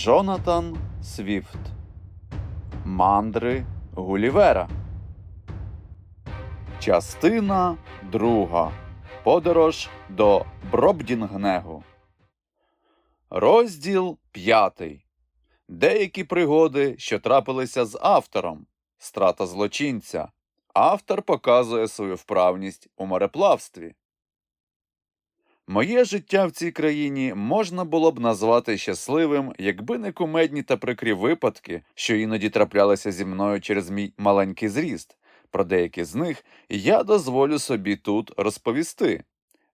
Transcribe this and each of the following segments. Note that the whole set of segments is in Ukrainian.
Джонатан Свіфт Мандри Гулівера. Частина друга. Подорож до Бробдінгнегу. Розділ п'ятий. Деякі пригоди, що трапилися з автором. Страта злочинця. Автор показує свою вправність у мореплавстві. Моє життя в цій країні можна було б назвати щасливим, якби не кумедні та прикрі випадки, що іноді траплялися зі мною через мій маленький зріст. Про деякі з них я дозволю собі тут розповісти.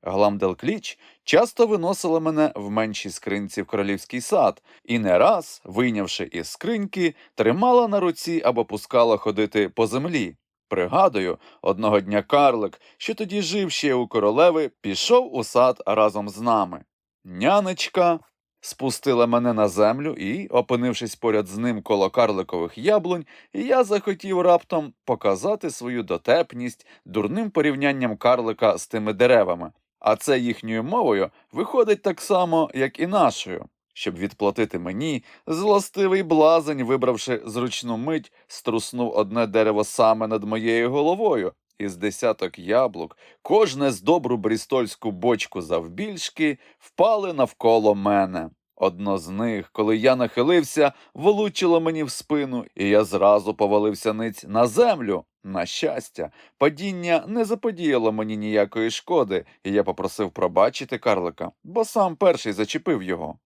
Гламделкліч часто виносила мене в меншій скринці в королівський сад, і не раз, вийнявши із скриньки, тримала на руці або пускала ходити по землі. Пригадую, одного дня карлик, що тоді жив ще у королеви, пішов у сад разом з нами. Нянечка спустила мене на землю і, опинившись поряд з ним коло карликових яблунь, я захотів раптом показати свою дотепність дурним порівнянням карлика з тими деревами. А це їхньою мовою виходить так само, як і нашою. Щоб відплатити мені, злостивий блазень, вибравши зручну мить, струснув одне дерево саме над моєю головою, із десяток яблук, кожне з добру брістольську бочку завбільшки, впали навколо мене. Одно з них, коли я нахилився, влучило мені в спину, і я зразу повалився ниць на землю. На щастя, падіння не заподіяло мені ніякої шкоди, і я попросив пробачити карлика, бо сам перший зачепив його.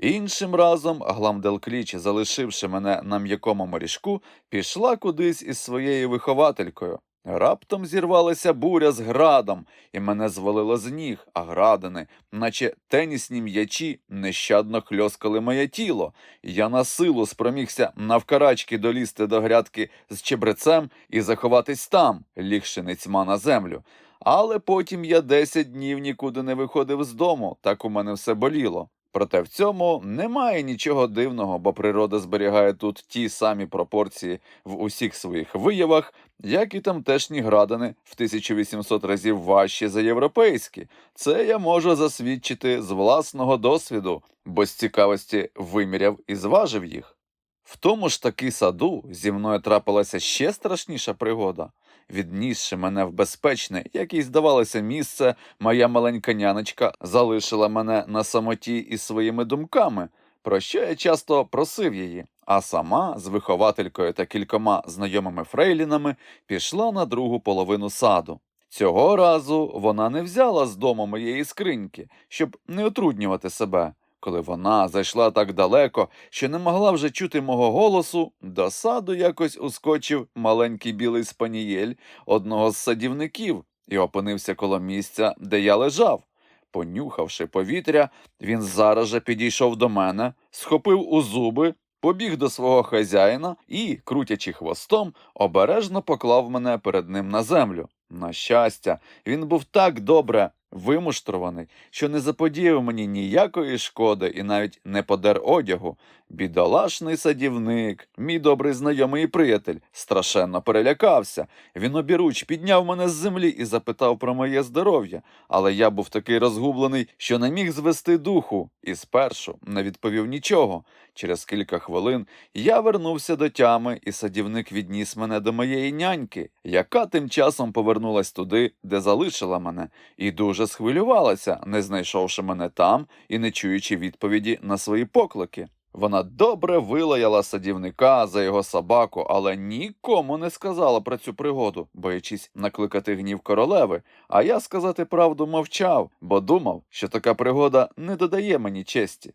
Іншим разом Гламделкліч, залишивши мене на м'якому морішку, пішла кудись із своєю вихователькою. Раптом зірвалася буря з градом, і мене звалило з ніг, а градини, наче тенісні м'ячі, нещадно хльоскали моє тіло. Я на силу спромігся навкарачки долізти до грядки з чебрецем і заховатись там, лігши ницьма на землю. Але потім я десять днів нікуди не виходив з дому, так у мене все боліло. Проте в цьому немає нічого дивного, бо природа зберігає тут ті самі пропорції в усіх своїх виявах, як і тамтешні градини в 1800 разів важчі за європейські. Це я можу засвідчити з власного досвіду, бо з цікавості виміряв і зважив їх. В тому ж таки саду зі мною трапилася ще страшніша пригода. Віднісши мене в безпечне, як їй здавалося, місце, моя маленька няночка залишила мене на самоті із своїми думками, про що я часто просив її, а сама з вихователькою та кількома знайомими фрейлінами пішла на другу половину саду. Цього разу вона не взяла з дому моєї скриньки, щоб не отруднювати себе. Коли вона зайшла так далеко, що не могла вже чути мого голосу, до саду якось ускочив маленький білий спанієль одного з садівників і опинився коло місця, де я лежав. Понюхавши повітря, він зараз же підійшов до мене, схопив у зуби, побіг до свого хазяїна і, крутячи хвостом, обережно поклав мене перед ним на землю. На щастя, він був так добре вимуштрований, що не заподіяв мені ніякої шкоди і навіть не подер одягу. Бідолашний садівник, мій добрий знайомий і приятель, страшенно перелякався. Він обіруч підняв мене з землі і запитав про моє здоров'я, але я був такий розгублений, що не міг звести духу, і спершу не відповів нічого. Через кілька хвилин я вернувся до тями, і садівник відніс мене до моєї няньки, яка тим часом повернулась туди, де залишила мене, і дуже схвилювалася, не знайшовши мене там і не чуючи відповіді на свої поклики. Вона добре вилаяла садівника за його собаку, але нікому не сказала про цю пригоду, боячись накликати гнів королеви. А я сказати правду мовчав, бо думав, що така пригода не додає мені честі.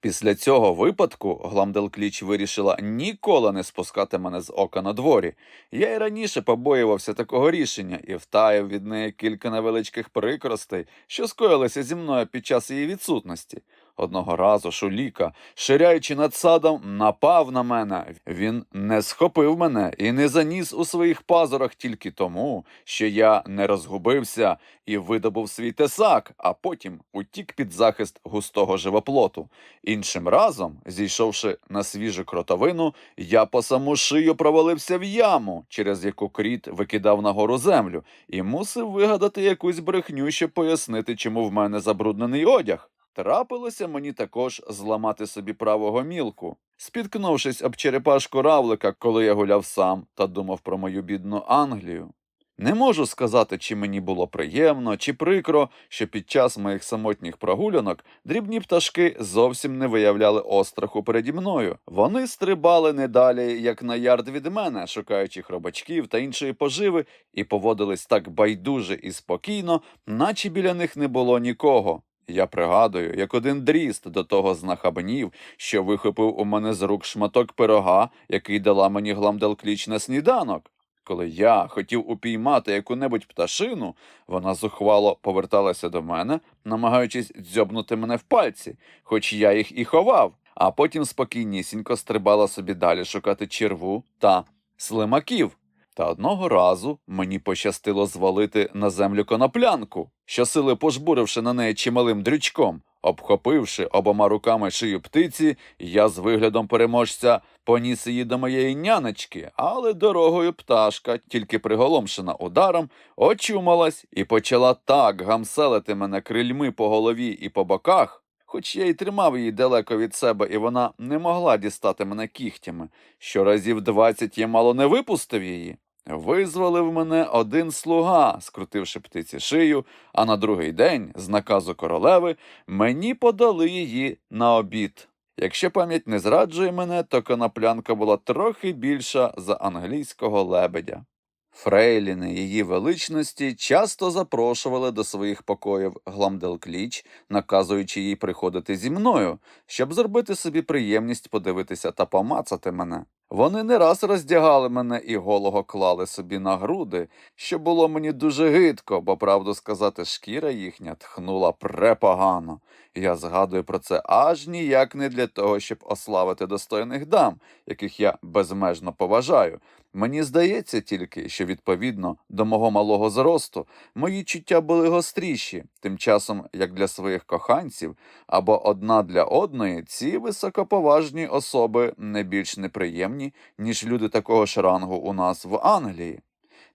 Після цього випадку Гламделкліч вирішила ніколи не спускати мене з ока на дворі. Я й раніше побоювався такого рішення і втаїв від неї кілька невеличких прикростей, що скоїлися зі мною під час її відсутності. Одного разу Шуліка, ширяючи над садом, напав на мене. Він не схопив мене і не заніс у своїх пазурах тільки тому, що я не розгубився і видобув свій тесак, а потім утік під захист густого живоплоту. Іншим разом, зійшовши на свіжу кротовину, я по саму шию провалився в яму, через яку кріт викидав нагору землю, і мусив вигадати якусь брехню, щоб пояснити, чому в мене забруднений одяг. Трапилося мені також зламати собі правого мілку, спіткнувшись об черепашку равлика, коли я гуляв сам та думав про мою бідну Англію. Не можу сказати, чи мені було приємно, чи прикро, що під час моїх самотніх прогулянок дрібні пташки зовсім не виявляли остраху переді мною. Вони стрибали не далі, як на ярд від мене, шукаючи хробачків та іншої поживи, і поводились так байдуже і спокійно, наче біля них не було нікого. Я пригадую, як один дріст до того знахабнів, що вихопив у мене з рук шматок пирога, який дала мені гламделкліч на сніданок. Коли я хотів упіймати яку-небудь пташину, вона зухвало поверталася до мене, намагаючись дзьобнути мене в пальці, хоч я їх і ховав, а потім спокійнісінько стрибала собі далі шукати черву та слимаків. Та одного разу мені пощастило звалити на землю коноплянку, щосили пожбуривши на неї чималим дрючком. Обхопивши обома руками шию птиці, я з виглядом переможця поніс її до моєї нянечки, але дорогою пташка, тільки приголомшена ударом, очумалась і почала так гамселити мене крильми по голові і по боках, хоч я й тримав її далеко від себе, і вона не могла дістати мене кігтями, що разів двадцять я мало не випустив її. Визволив мене один слуга, скрутивши птиці шию, а на другий день, з наказу королеви, мені подали її на обід. Якщо пам'ять не зраджує мене, то коноплянка була трохи більша за англійського лебедя. Фрейліни її величності часто запрошували до своїх покоїв Гламделкліч, наказуючи їй приходити зі мною, щоб зробити собі приємність подивитися та помацати мене. Вони не раз роздягали мене і голого клали собі на груди, що було мені дуже гидко, бо, правду сказати, шкіра їхня тхнула препогано. Я згадую про це аж ніяк не для того, щоб ославити достойних дам, яких я безмежно поважаю. Мені здається тільки, що відповідно до мого малого зросту мої чуття були гостріші, тим часом як для своїх коханців або одна для одної ці високоповажні особи не більш неприємні, ніж люди такого ж рангу у нас в Англії.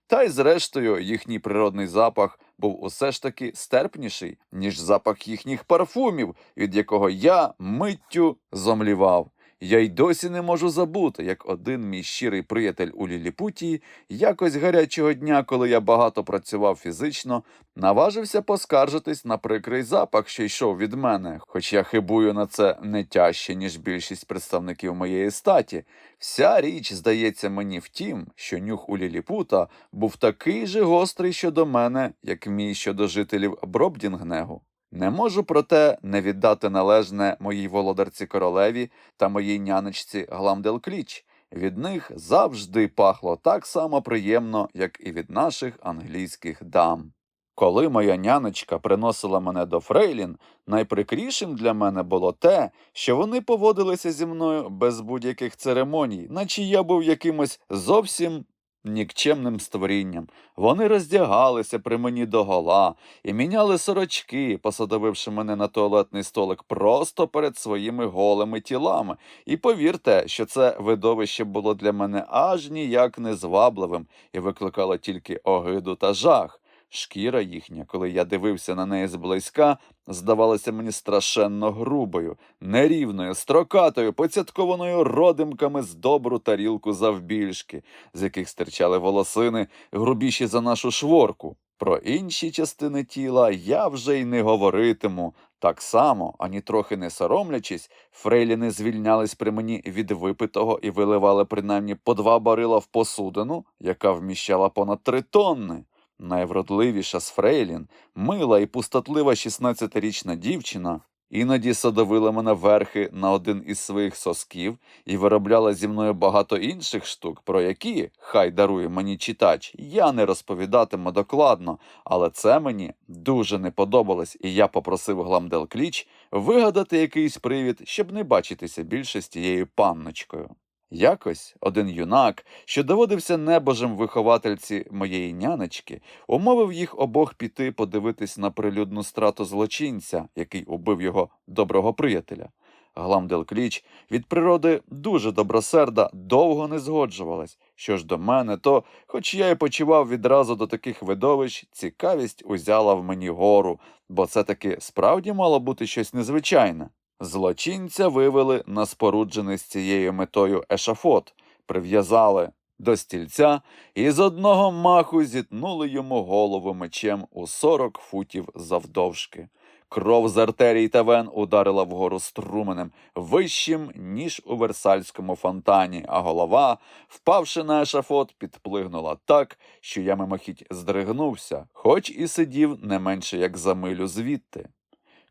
Та й зрештою їхній природний запах був усе ж таки стерпніший, ніж запах їхніх парфумів, від якого я миттю зомлівав. Я й досі не можу забути, як один мій щирий приятель у Ліліпутії якось гарячого дня, коли я багато працював фізично, наважився поскаржитись на прикрий запах, що йшов від мене, хоч я хибую на це не тяжче, ніж більшість представників моєї статі. Вся річ здається мені в тім, що нюх у Ліліпута був такий же гострий щодо мене, як мій щодо жителів Бробдінгнегу. Не можу проте не віддати належне моїй володарці королеві та моїй нянечці Гламделкліч. Від них завжди пахло так само приємно, як і від наших англійських дам. Коли моя нянечка приносила мене до Фрейлін, найприкрішим для мене було те, що вони поводилися зі мною без будь-яких церемоній, наче я був якимось зовсім нікчемним створінням. Вони роздягалися при мені догола і міняли сорочки, посадовивши мене на туалетний столик просто перед своїми голими тілами. І повірте, що це видовище було для мене аж ніяк не звабливим і викликало тільки огиду та жах. Шкіра їхня, коли я дивився на неї зблизька, здавалася мені страшенно грубою, нерівною, строкатою, поцяткованою родимками з добру тарілку завбільшки, з яких стирчали волосини, грубіші за нашу шворку. Про інші частини тіла я вже й не говоритиму. Так само, ані трохи не соромлячись, фрейліни звільнялись при мені від випитого і виливали принаймні по два барила в посудину, яка вміщала понад три тонни. Найвродливіша з Фрейлін, мила і пустотлива 16-річна дівчина, іноді садовила мене верхи на один із своїх сосків і виробляла зі мною багато інших штук, про які, хай дарує мені читач, я не розповідатиму докладно, але це мені дуже не подобалось, і я попросив Гламделкліч вигадати якийсь привід, щоб не бачитися більше з тією панночкою. Якось один юнак, що доводився небожем виховательці моєї нянечки, умовив їх обох піти подивитись на прилюдну страту злочинця, який убив його доброго приятеля. Гламделкліч від природи дуже добросерда, довго не згоджувалась. Що ж до мене, то, хоч я й почував відразу до таких видовищ, цікавість узяла в мені гору, бо це таки справді мало бути щось незвичайне. Злочинця вивели на споруджений з цією метою ешафот, прив'язали до стільця і з одного маху зітнули йому голову мечем у 40 футів завдовжки. Кров з артерій та вен ударила вгору струменем, вищим, ніж у версальському фонтані, а голова, впавши на ешафот, підплигнула так, що я мимохідь здригнувся, хоч і сидів не менше як за милю звідти.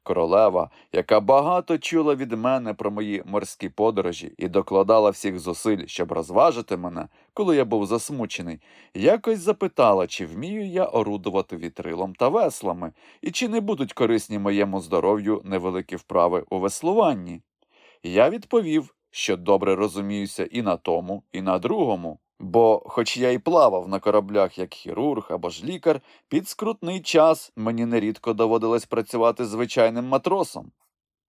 Королева, яка багато чула від мене про мої морські подорожі і докладала всіх зусиль, щоб розважити мене, коли я був засмучений, якось запитала, чи вмію я орудувати вітрилом та веслами, і чи не будуть корисні моєму здоров'ю невеликі вправи у веслуванні. Я відповів, що добре розуміюся і на тому, і на другому. Бо, хоч я й плавав на кораблях як хірург або ж лікар, під скрутний час мені нерідко доводилось працювати звичайним матросом.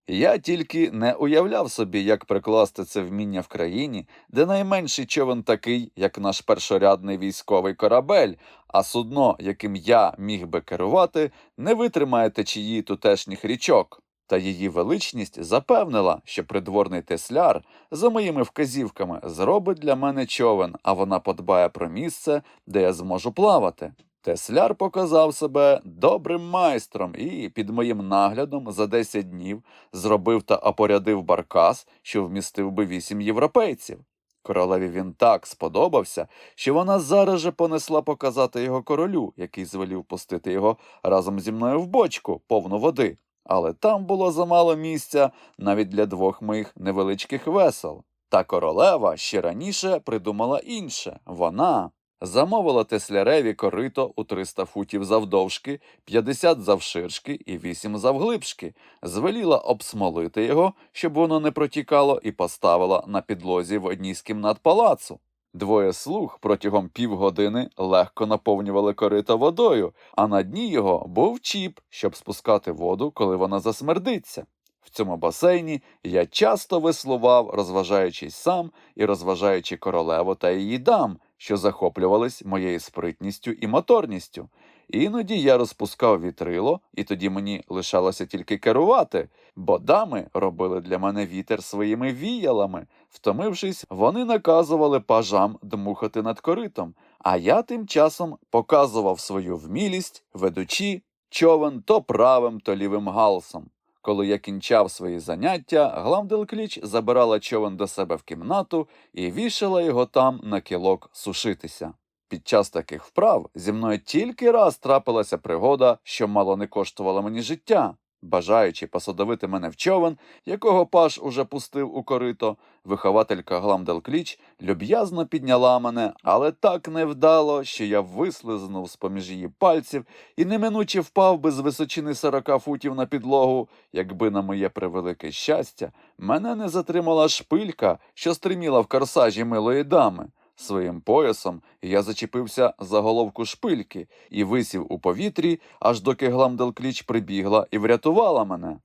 Я тільки не уявляв собі, як прикласти це вміння в країні, де найменший човен такий, як наш першорядний військовий корабель, а судно, яким я міг би керувати, не витримає течії тутешніх річок. Та її величність запевнила, що придворний тесляр за моїми вказівками зробить для мене човен, а вона подбає про місце, де я зможу плавати. Тесляр показав себе добрим майстром і під моїм наглядом за 10 днів зробив та опорядив баркас, що вмістив би вісім європейців. Королеві він так сподобався, що вона зараз же понесла показати його королю, який звелів пустити його разом зі мною в бочку, повну води. Але там було замало місця навіть для двох моїх невеличких весел. Та королева ще раніше придумала інше. Вона замовила тесляреві корито у 300 футів завдовжки, 50 завширшки і 8 завглибшки, звеліла обсмолити його, щоб воно не протікало, і поставила на підлозі в одній з кімнат палацу. Двоє слуг протягом півгодини легко наповнювали корито водою, а на дні його був чіп, щоб спускати воду, коли вона засмердиться. В цьому басейні я часто веслував, розважаючись сам і розважаючи королеву та її дам, що захоплювались моєю спритністю і моторністю. Іноді я розпускав вітрило, і тоді мені лишалося тільки керувати, бо дами робили для мене вітер своїми віялами. Втомившись, вони наказували пажам дмухати над коритом, а я тим часом показував свою вмілість, ведучи човен то правим, то лівим галсом. Коли я кінчав свої заняття, Гламделкліч забирала човен до себе в кімнату і вішала його там на кілок сушитися. Під час таких вправ зі мною тільки раз трапилася пригода, що мало не коштувала мені життя. Бажаючи посадовити мене в човен, якого паш уже пустив у корито, вихователька Гламделкліч люб'язно підняла мене, але так невдало, що я вислизнув з поміж її пальців і неминуче впав би з височини сорока футів на підлогу, якби на моє превелике щастя мене не затримала шпилька, що стриміла в корсажі милої дами. Своїм поясом я зачепився за головку шпильки і висів у повітрі, аж доки Гламделкліч прибігла і врятувала мене.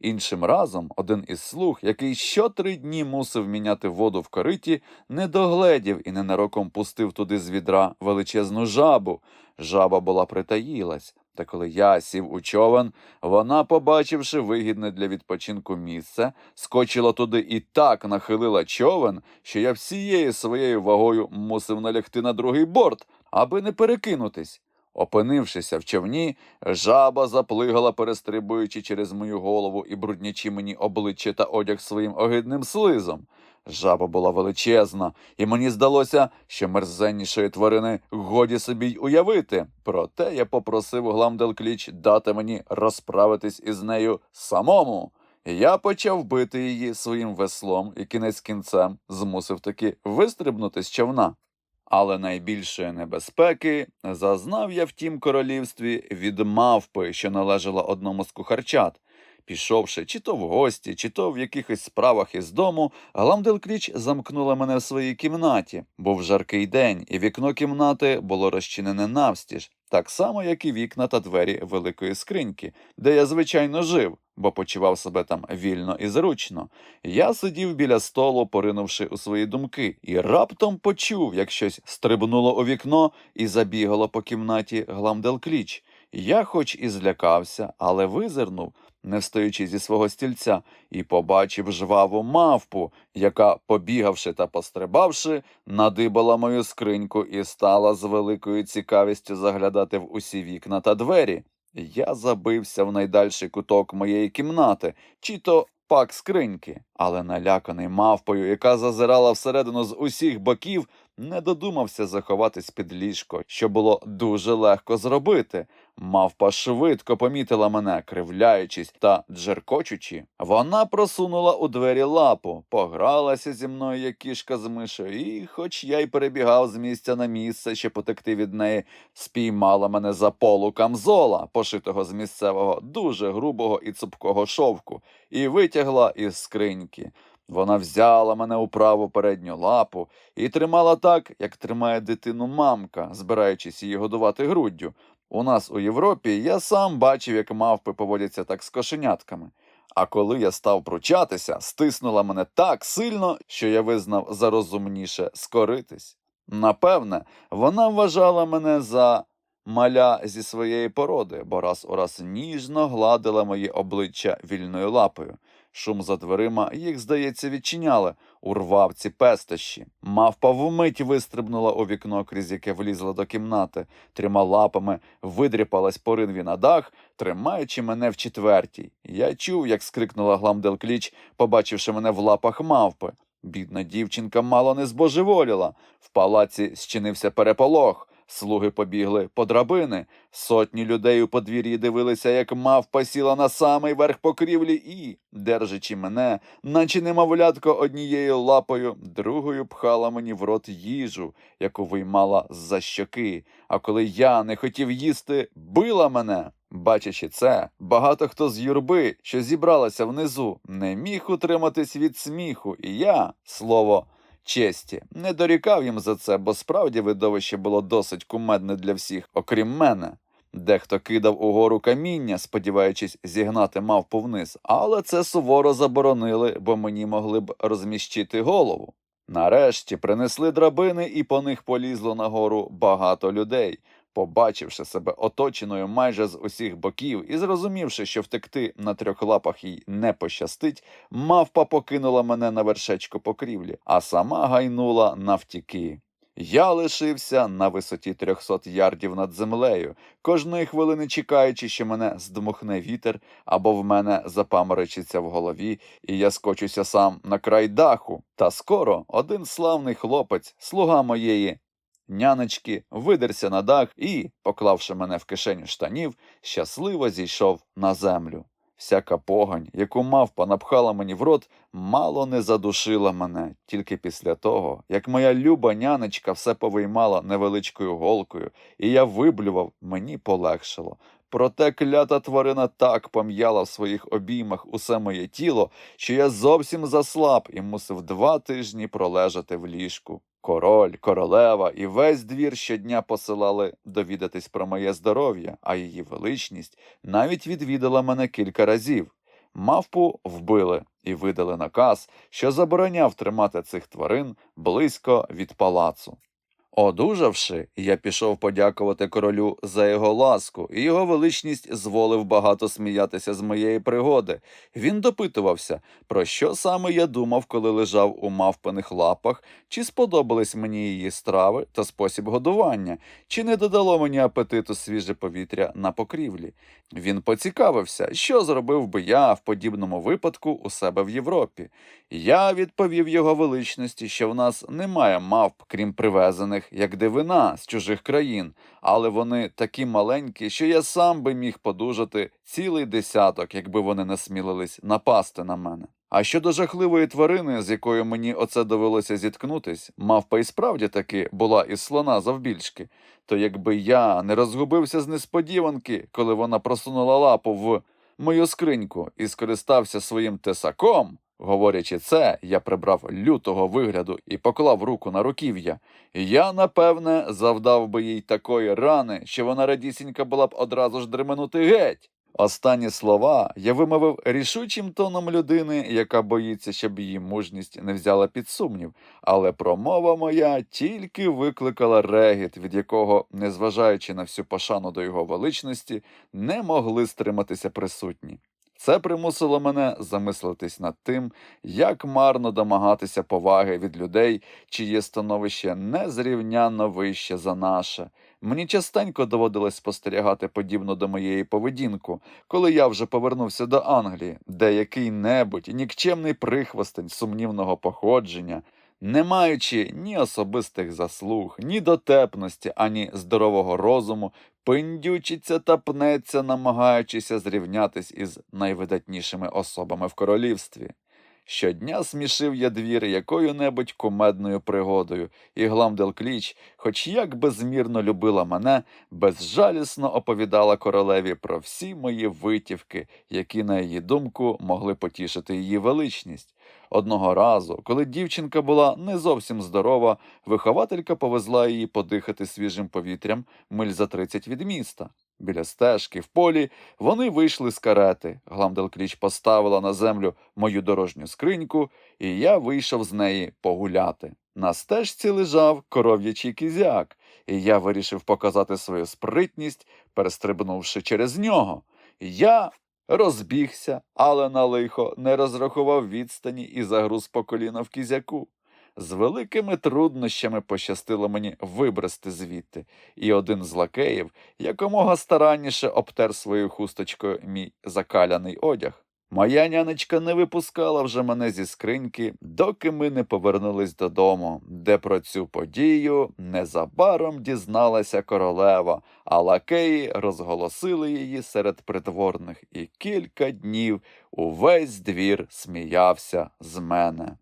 Іншим разом один із слуг, який щотри дні мусив міняти воду в кориті, не догледів і ненароком пустив туди з відра величезну жабу. Жаба була притаїлась. Та коли я сів у човен, вона, побачивши вигідне для відпочинку місце, скочила туди і так нахилила човен, що я всією своєю вагою мусив налягти на другий борт, аби не перекинутись. Опинившися в човні, жаба заплигала, перестрибуючи через мою голову і бруднячи мені обличчя та одяг своїм огидним слизом. Жаба була величезна, і мені здалося, що мерзеннішої тварини годі собі й уявити. Проте я попросив Гламделкліч дати мені розправитись із нею самому. Я почав бити її своїм веслом і кінець кінцем змусив таки вистрибнути з човна. Але найбільшої небезпеки зазнав я в тім королівстві від мавпи, що належала одному з кухарчат. Пішовши чи то в гості, чи то в якихось справах із дому, Гламделкліч замкнула мене в своїй кімнаті. Був жаркий день, і вікно кімнати було розчинене навстіж, так само, як і вікна та двері великої скриньки, де я звичайно жив. бо почував себе там вільно і зручно. Я сидів біля столу, поринувши у свої думки, і раптом почув, як щось стрибнуло у вікно і забігало по кімнаті гламделкліч. Я хоч і злякався, але визирнув, не встаючи зі свого стільця, і побачив жваву мавпу, яка, побігавши та пострибавши, надибала мою скриньку і стала з великою цікавістю заглядати в усі вікна та двері. Я забився в найдальший куток моєї кімнати, чи то пак скриньки, але наляканий мавпою, яка зазирала всередину з усіх боків, не додумався заховатись під ліжко, що було дуже легко зробити. Мавпа швидко помітила мене, кривляючись та джеркочучи. Вона просунула у двері лапу, погралася зі мною, як кішка з мишею, і, хоч я й перебігав з місця на місце, щоб потекти від неї, спіймала мене за полу камзола, пошитого з місцевого, дуже грубого і цупкого шовку, і витягла із скриньки. Вона взяла мене у праву передню лапу і тримала так, як тримає дитину мамка, збираючись її годувати груддю. У нас у Європі я сам бачив, як мавпи поводяться так з кошенятками. А коли я став пручатися, стиснула мене так сильно, що я визнав за розумніше скоритись. Напевне, вона вважала мене за маля зі своєї породи, бо раз у раз ніжно гладила моє обличчя вільною лапою. Шум за дверима їх, здається, відчиняли, урвав ці пестощі. Мавпа вмить вистрибнула у вікно, крізь яке влізла до кімнати, трьома лапами видріпалась по ринві на дах, тримаючи мене в четвертій. Я чув, як скрикнула Гламделкліч, побачивши мене в лапах мавпи. Бідна дівчинка мало не збожеволіла. В палаці зчинився переполох. Слуги побігли по драбини. Сотні людей у подвір'ї дивилися, як мавпа сіла на самий верх покрівлі і, держачи мене, наче немовлятко однією лапою, другою пхала мені в рот їжу, яку виймала з-за щоки. А коли я не хотів їсти, била мене. Бачачи це, багато хто з юрби, що зібралася внизу, не міг утриматись від сміху, і я, слово честі, не дорікав їм за це, бо справді видовище було досить кумедне для всіх, окрім мене. Дехто кидав угору каміння, сподіваючись зігнати мавпу вниз, але це суворо заборонили, бо мені могли б розміщити голову. Нарешті принесли драбини, і по них полізло нагору багато людей. Побачивши себе оточеною майже з усіх боків і зрозумівши, що втекти на трьох лапах їй не пощастить, мавпа покинула мене на вершечку покрівлі, а сама гайнула навтіки. Я лишився на висоті трьохсот ярдів над землею, кожної хвилини чекаючи, що мене здмухне вітер або в мене запаморочиться в голові, і я скочуся сам на край даху. Та скоро один славний хлопець, слуга моєї нянечки, видерся на дах і, поклавши мене в кишеню штанів, щасливо зійшов на землю. Всяка погань, яку мавпа напхала мені в рот, мало не задушила мене тільки після того, як моя люба нянечка все повиймала невеличкою голкою, і я виблював, мені полегшило. Проте клята тварина так пом'яла в своїх обіймах усе моє тіло, що я зовсім заслаб і мусив два тижні пролежати в ліжку. Король, королева і весь двір щодня посилали довідатись про моє здоров'я, а її величність навіть відвідала мене кілька разів. Мавпу вбили і видали наказ, що забороняв тримати цих тварин близько від палацу. Одужавши, я пішов подякувати королю за його ласку, і його величність зволив багато сміятися з моєї пригоди. Він допитувався, про що саме я думав, коли лежав у мавпаних лапах, чи сподобались мені її страви та спосіб годування, чи не додало мені апетиту свіже повітря на покрівлі. Він поцікавився, що зробив би я в подібному випадку у себе в Європі. Я відповів його величності, що в нас немає мавп, крім привезених, як дивина з чужих країн, але вони такі маленькі, що я сам би міг подужати цілий десяток, якби вони насмілились напасти на мене. А щодо жахливої тварини, з якою мені оце довелося зіткнутись, мавпа і справді таки була із слона завбільшки, то якби я не розгубився з несподіванки, коли вона просунула лапу в мою скриньку і скористався своїм тесаком. Говорячи це, я прибрав лютого вигляду і поклав руку на руків'я. Я, напевне, завдав би їй такої рани, що вона радісінька була б одразу ж дременути геть. Останні слова я вимовив рішучим тоном людини, яка боїться, щоб її мужність не взяла під сумнів, але промова моя тільки викликала регіт, від якого, незважаючи на всю пошану до його величності, не могли стриматися присутні. Це примусило мене замислитись над тим, як марно домагатися поваги від людей, чиє становище незрівнянно вище за наше. Мені частенько доводилось спостерігати подібно до моєї поведінку, коли я вже повернувся до Англії, де який-небудь нікчемний прихвостень сумнівного походження, не маючи ні особистих заслуг, ні дотепності, ані здорового розуму, пиндючиться та пнеться, намагаючися зрівнятись із найвидатнішими особами в королівстві. Щодня смішив я двір якою-небудь кумедною пригодою, і Гламдел Кліч, хоч як безмірно любила мене, безжалісно оповідала королеві про всі мої витівки, які, на її думку, могли потішити її величність. Одного разу, коли дівчинка була не зовсім здорова, вихователька повезла її подихати свіжим повітрям миль за тридцять від міста. Біля стежки в полі вони вийшли з карети. Гламделкліч поставила на землю мою дорожню скриньку, і я вийшов з неї погуляти. На стежці лежав коров'ячий кізяк, і я вирішив показати свою спритність, перестрибнувши через нього. Я розбігся, але на лихо не розрахував відстані і загруз по коліна в кізяку. З великими труднощами пощастило мені вибрести звідти, і один з лакеїв якомога старанніше обтер своєю хусточкою мій закаляний одяг. Моя нянечка не випускала вже мене зі скриньки, доки ми не повернулись додому, де про цю подію незабаром дізналася королева, а лакеї розголосили її серед придворних, і кілька днів увесь двір сміявся з мене.